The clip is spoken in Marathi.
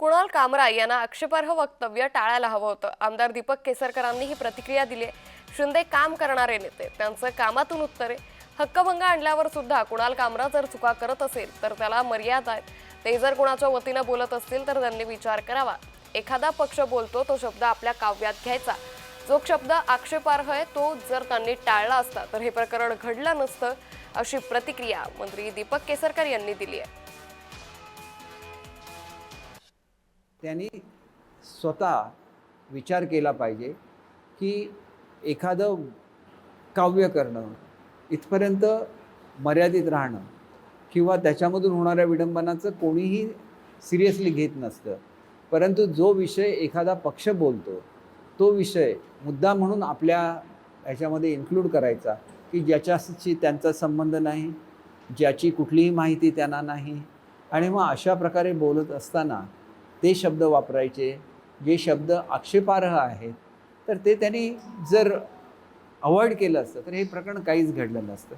कुणाल कामरा यांना आक्षेपार्ह वक्तव्य टाळायला हवं होतं. आमदार दीपक केसरकरांनी ही प्रतिक्रिया दिली आहे. शिंदे काम करणारे नेते त्यांचं कामातून उत्तरे. हक्कभंग आणल्यावर सुद्धा कुणाल कामरा जर चुका करत असेल तर त्याला मर्यादा आहेत. ते जर कुणाच्या वतीनं बोलत असतील तर त्यांनी विचार करावा. एखादा पक्ष बोलतो तो शब्द आपल्या काव्यात घ्यायचा. जो शब्द आक्षेपार्ह आहे तो जर त्यांनी टाळला असता तर हे प्रकरण घडलं नसतं अशी प्रतिक्रिया मंत्री दीपक केसरकर यांनी दिली आहे. त्यांनी स्वतः विचार केला पाहिजे की एखादं काव्य करणं इथपर्यंत मर्यादित राहणं किंवा त्याच्यामधून होणाऱ्या विडंबनाचं कोणीही सिरियसली घेत नसतं. परंतु जो विषय एखादा पक्ष बोलतो तो विषय मुद्दा म्हणून आपल्या ह्याच्यामध्ये इन्क्लूड करायचा की ज्याच्याशी त्यांचा संबंध नाही ज्याची कुठलीही माहिती त्यांना नाही आणि मग अशा प्रकारे बोलत असताना ते शब्द वापरायचे जे शब्द आक्षेपार्ह आहेत तर ते त्यांनी जर अवॉइड केलं असतं तर हे प्रकरण काहीच घडलं नसतं.